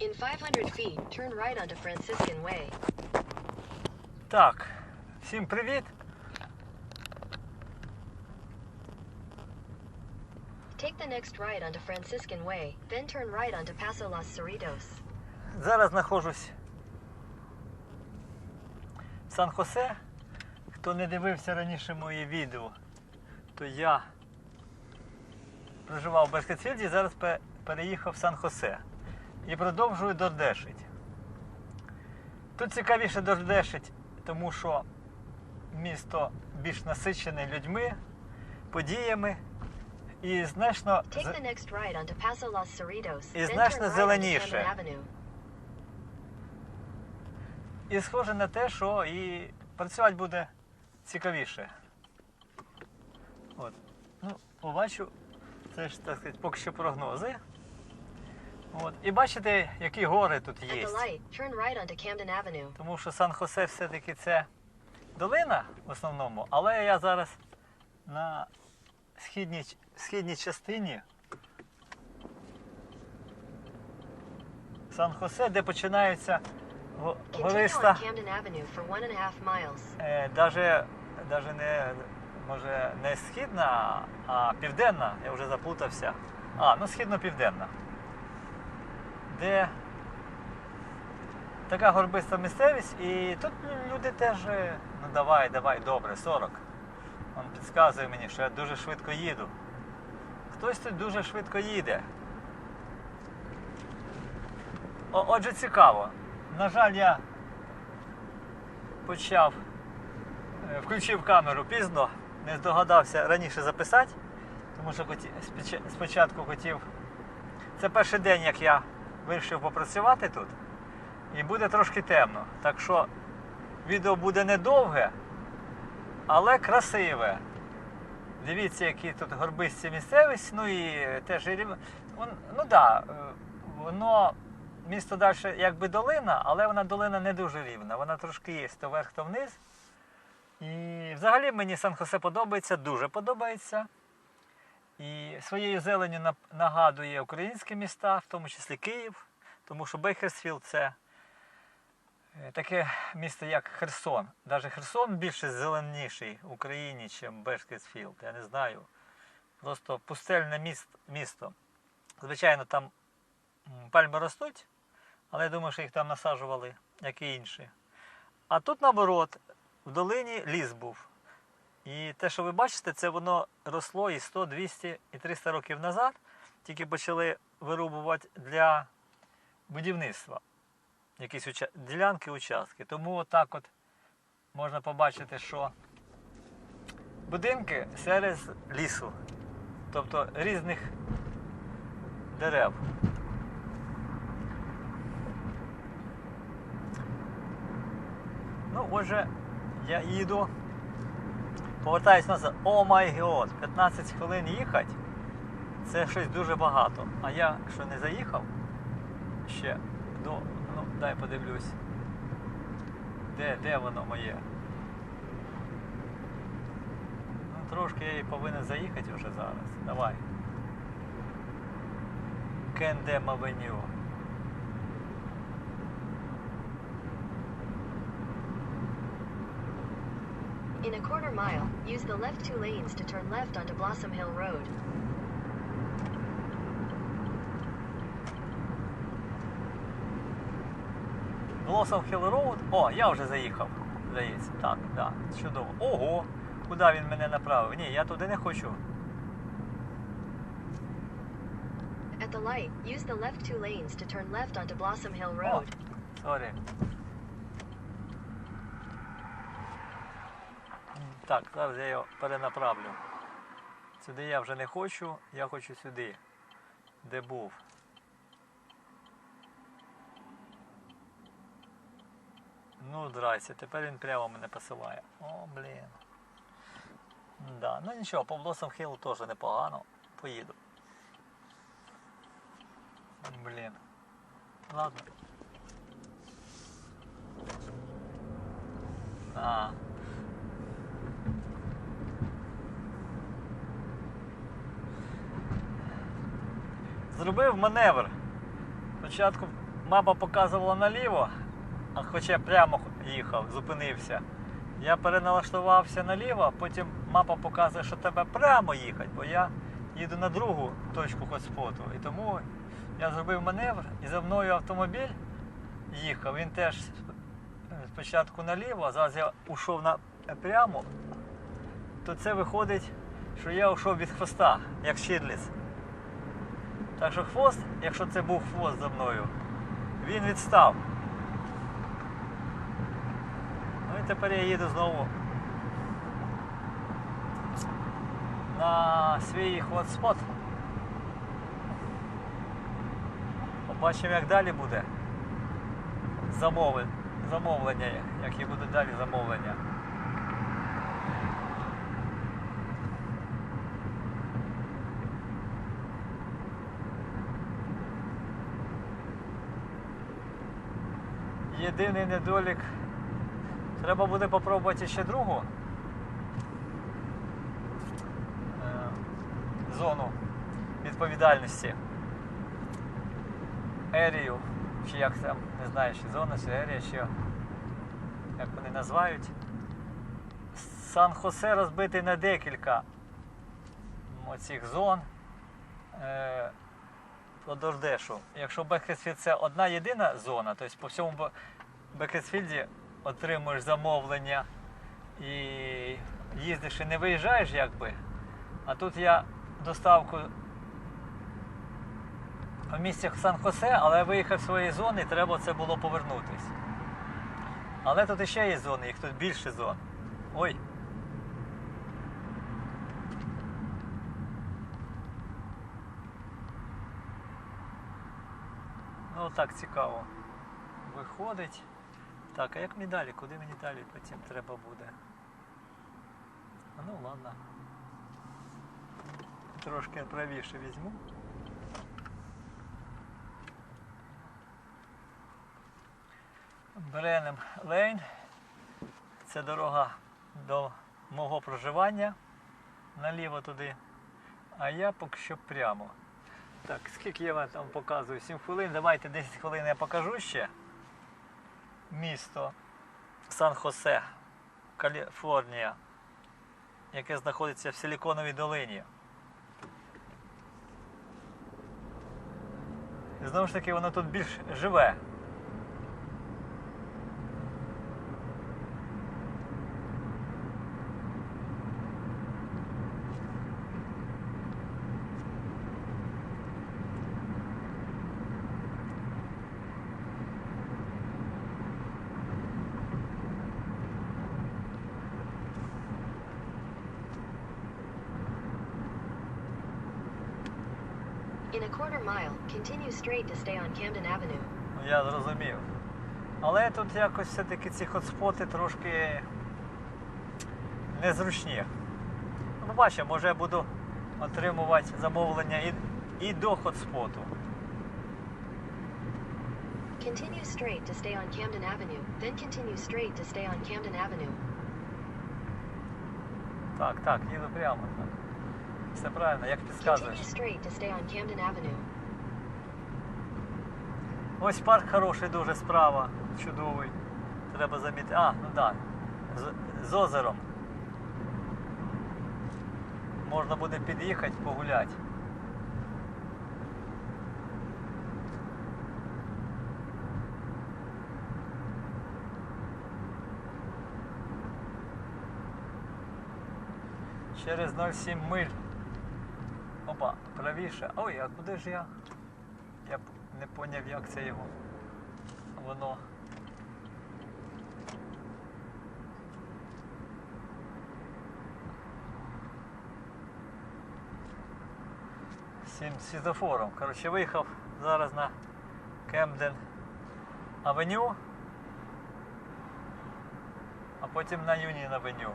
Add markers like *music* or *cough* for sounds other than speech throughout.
In 500 feet, turn right onto Franciscan Way. Так, всім привіт. Take the next right onto Franciscan Way, then turn right onto Paso Los Cerritos. Зараз знаходжусь в Сан-Хосе. Хто не дивився раніше мої відео, то я проживав в Бескетфілді, зараз переїхав в Сан-Хосе і продовжую дордешить. Тут цікавіше дордешить, тому що місто більш насичене людьми, подіями і значно І значно зеленіше. І схоже на те, що і працювати буде цікавіше. От. Ну, побачу, це ж так сказати, поки що прогнози. От. І бачите, які гори тут є. Тому що Сан-Хосе все-таки це долина в основному, але я зараз на східній, східній частині Сан-Хосе, де починається го- гориста. Е, даже, даже не, може, не східна, а південна, я вже заплутався. А, ну східно-південна. Де така горбиста місцевість, і тут люди теж, е, ну давай, давай, добре, 40. Він підказує мені, що я дуже швидко їду. Хтось тут дуже швидко їде. О, отже, цікаво. На жаль, я почав Е, Включив камеру пізно, не здогадався раніше записати, тому що спочатку хотів. Це перший день, як я вирішив попрацювати тут, і буде трошки темно. Так що відео буде недовге, але красиве. Дивіться, які тут горбисті місцевість, ну і теж ну да, е, воно місто далі якби долина, але вона долина не дуже рівна. Вона трошки є то вверх, то вниз. І взагалі мені Сан-Хосе подобається, дуже подобається. Своєю зеленю нагадує українські міста, в тому числі Київ, тому що Бейкерсфілд це е, таке місто, як Херсон. Навіть Херсон більше зеленіший в Україні, ніж Бейкерсфілд. Я не знаю. Просто пустельне місто. Звичайно, там пальми ростуть, але я думаю, що їх там насаджували, як і інші. А тут наоборот, в долині ліс був. І те, що ви бачите, це воно росло і 100, 200 і 300 років назад. Тільки почали вирубувати для будівництва якісь уча... ділянки, участки. Тому отак от можна побачити, що будинки серед лісу, тобто різних дерев. Ну, отже, я їду. Повертаюсь назад. О май год! 15 хвилин їхати. Це щось дуже багато. А я що не заїхав ще до. Ну, дай подивлюсь. Де, де воно моє? Ну, трошки я і повинен заїхати вже зараз. Давай. Кендем Авеню. In a quarter mile, use the left two lanes to turn left onto Blossom Hill Road. Blossom Hill Road. О, я вже заїхав. Здається. Так, так, чудово. Ого! Куди він мене направив? Ні, я туди не хочу. At the light, use the left two lanes to turn left onto Blossom Hill О, Road. сорі. М, Так, зараз я його перенаправлю. Сюди я вже не хочу, я хочу сюди, де був. Ну, здрасте, тепер він прямо мене посилає. О, блін. Да. Ну нічого, по Blossom Hill теж непогано. Поїду. Блін. Ладно. А. Зробив маневр. Спочатку мапа показувала наліво, а хоча прямо їхав, зупинився. Я переналаштувався наліво, потім мапа показує, що треба прямо їхати, бо я їду на другу точку хотспоту. І тому я зробив маневр і за мною автомобіль їхав. Він теж спочатку наліво, а зараз я ушов на прямо, то це виходить, що я ушов від хвоста, як Шірліц. Так що хвост, якщо це був хвост за мною, він відстав. Ну і тепер я їду знову на свій хотспот. Побачимо, як далі буде замовлення, які будуть далі замовлення. Єдиний недолік. Треба буде попробувати ще другу е, зону відповідальності. Ерію, чи як там, не знаю, чи зона, чи ерія, чи як вони називають. Сан-Хосе розбитий на декілька оцих зон. Е, по Дордешу. Якщо Бекхесфілд це одна єдина зона, тобто по всьому Бе- отримуєш замовлення і їздиш і не виїжджаєш якби. А тут я доставку в місті Сан-Хосе, але я виїхав з своєї зони і треба це було повернутися. Але тут іще є зони, їх тут більше зон. Ой. Ну так цікаво. Виходить. Так, а як мені далі? Куди мені далі потім треба буде? Ну ладно. Трошки правіше візьму. Бренем Лейн. Це дорога до мого проживання. Наліво туди. А я поки що прямо. Так, скільки я вам там показую? 7 хвилин. Давайте 10 хвилин я покажу ще. Місто Сан-Хосе, Каліфорнія, яке знаходиться в Силіконовій долині. І знову ж таки, воно тут більш живе. In a quarter mile, continue straight to stay on Camden Avenue. Ну, я зрозумів. Але тут якось все-таки ці хотспоти трошки незручні. Ну, бачимо, може я буду отримувати замовлення і, і до хотспоту. Continue straight to stay on Camden Avenue, then continue straight to stay on Camden Avenue. Так, так, їду прямо. Так. Все правильно, як підказуєш. Ось парк хороший дуже справа, чудовий. Треба замітити. А, ну так. Да. З, з озером. Можна буде під'їхати, погуляти. Через 0,7 миль. Опа, правіше. Ой, а куди ж я? Я б не поняв, як це його. Воно. Сім світофором. Коротше, виїхав зараз на Кемден Авеню, а потім на Юніон Авеню.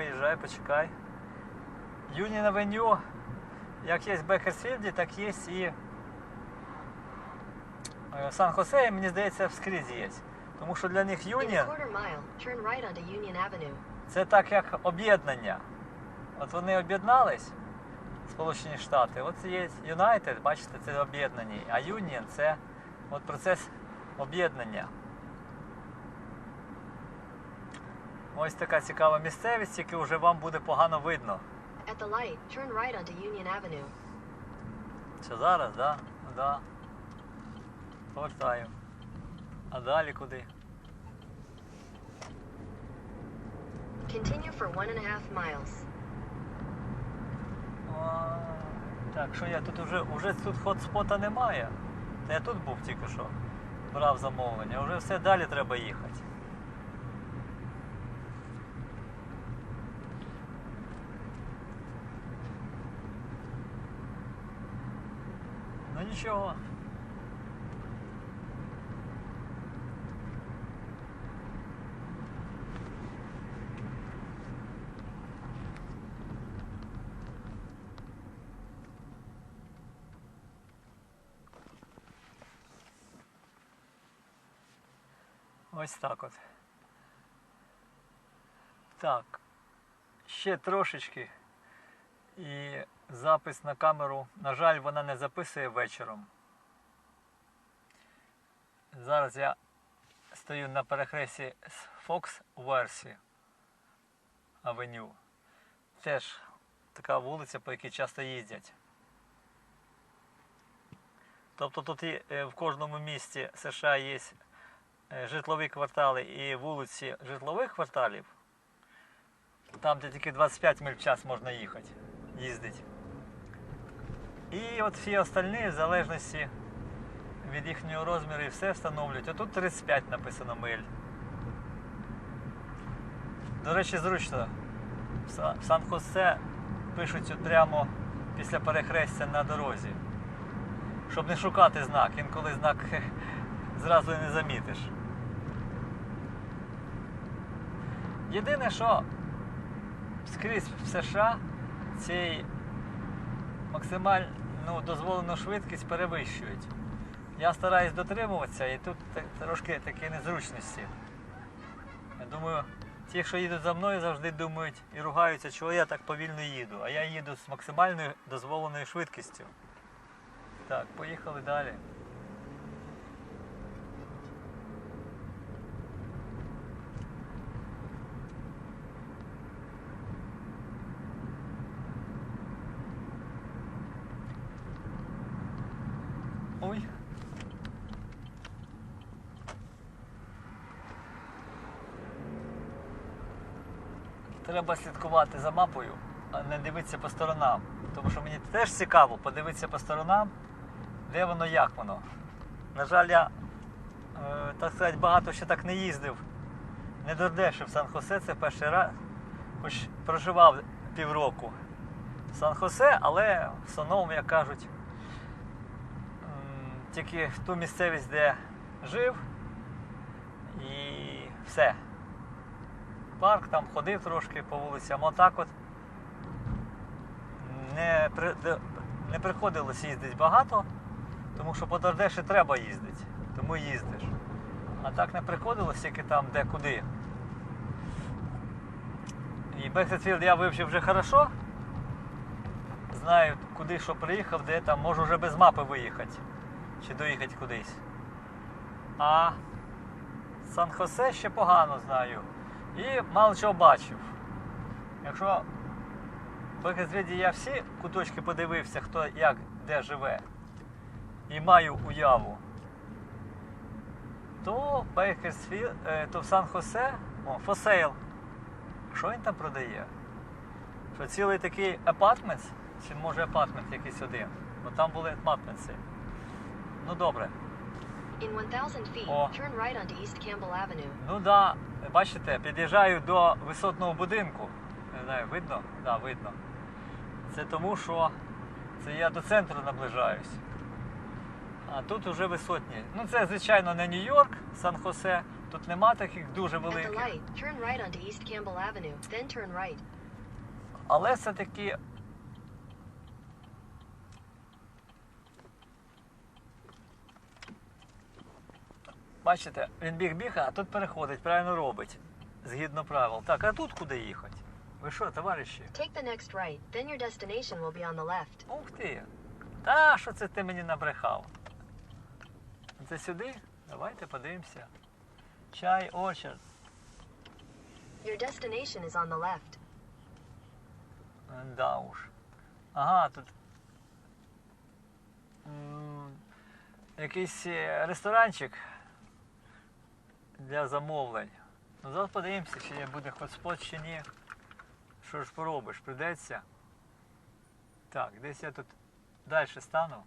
Виїжджай, почекай. Юніон Авеню, як є в Бекерсфілді, так є і е, Сан-Хосе, і мені здається, вскрізь є. Тому що для них Юніон це так як об'єднання. От вони об'єднались, Сполучені Штати. От є United, бачите, це об'єднані, а Union це от процес об'єднання. Ось така цікава місцевість, яку вже вам буде погано видно. At the light, turn right onto Union Avenue. Це зараз, да? Да. Повертаю. А далі куди? Continue for one and a half miles. А, Так, що я тут уже, уже тут хотспота немає. Та я тут був тільки що. Брав замовлення. Уже все далі треба їхати. Ну нічого. Ось так от. Так. Ще трошечки. І запис на камеру, на жаль, вона не записує вечором. Зараз я стою на перехресті з Fox Версі Авеню. Теж така вулиця, по якій часто їздять. Тобто тут е, в кожному місті США є е, житлові квартали і вулиці житлових кварталів, там, де тільки 25 миль в час можна їхати, їздити. І от всі остальні, в залежності від їхнього розміру, і все встановлюють. Отут 35 написано миль. До речі, зручно. В Сан-Хосе пишуть от прямо після перехрестя на дорозі. Щоб не шукати знак, інколи знак *laughs* зразу не замітиш. Єдине, що скрізь в США цей максимальну дозволену швидкість перевищують. Я стараюсь дотримуватися і тут трошки такі незручності. Я думаю, ті, що їдуть за мною, завжди думають і ругаються, чого я так повільно їду. А я їду з максимальною дозволеною швидкістю. Так, поїхали далі. Ой. Треба слідкувати за мапою, а не дивитися по сторонам. Тому що мені теж цікаво подивитися по сторонам, де воно, як воно. На жаль, я, е, так сказати, багато ще так не їздив. Не додешив Сан-Хосе, це перший раз, хоч проживав півроку в Сан-Хосе, але в основному, як кажуть, тільки в ту місцевість, де жив, і все. Парк там ходив трошки по вулицям, отак от не, при, не приходилось їздити багато, тому що по Дардеші треба їздити, тому їздиш. А так не приходилось тільки там, де куди. І Бехтесфілд я вивчив вже хорошо. Знаю, куди що приїхав, де там можу вже без мапи виїхати. Чи доїхати кудись. А Сан-Хосе ще погано знаю. І мало чого бачив. Якщо в Бекезвіді я всі куточки подивився, хто як де живе, і маю уяву, то Бейкерсфілд, е, то в Сан-Хосе, о, Фосейл. Що він там продає? Що цілий такий апартмент, чи може апартмент якийсь один? Бо там були апартменти. Ну добре. In 1,000 feet, Oh. turn right onto East Campbell Avenue. Ну да, бачите, під'їжджаю до висотного будинку. Не знаю, видно? Да, видно. Це тому, що це я до центру наближаюсь. А тут уже висотні. Ну це, звичайно, не Нью-Йорк, Сан-Хосе. Тут нема таких дуже великих. light, turn right onto East Campbell Avenue, then turn right. Але все-таки. Бачите, він біг біг, а тут переходить, правильно робить. Згідно правил. Так, а тут куди їхати? Ви що, товариші? Take the next right, then your destination will be on the left. Ух ти! Та що це ти мені набрехав? Це сюди? Давайте подивимося. Чай Orchard. Your destination is on the left. Да уж. Ага, тут. м, Якийсь е, ресторанчик для замовлень. Ну зараз подивимося, чи буде хотспот, чи ні. Що ж поробиш, придеться. Так, десь я тут далі стану.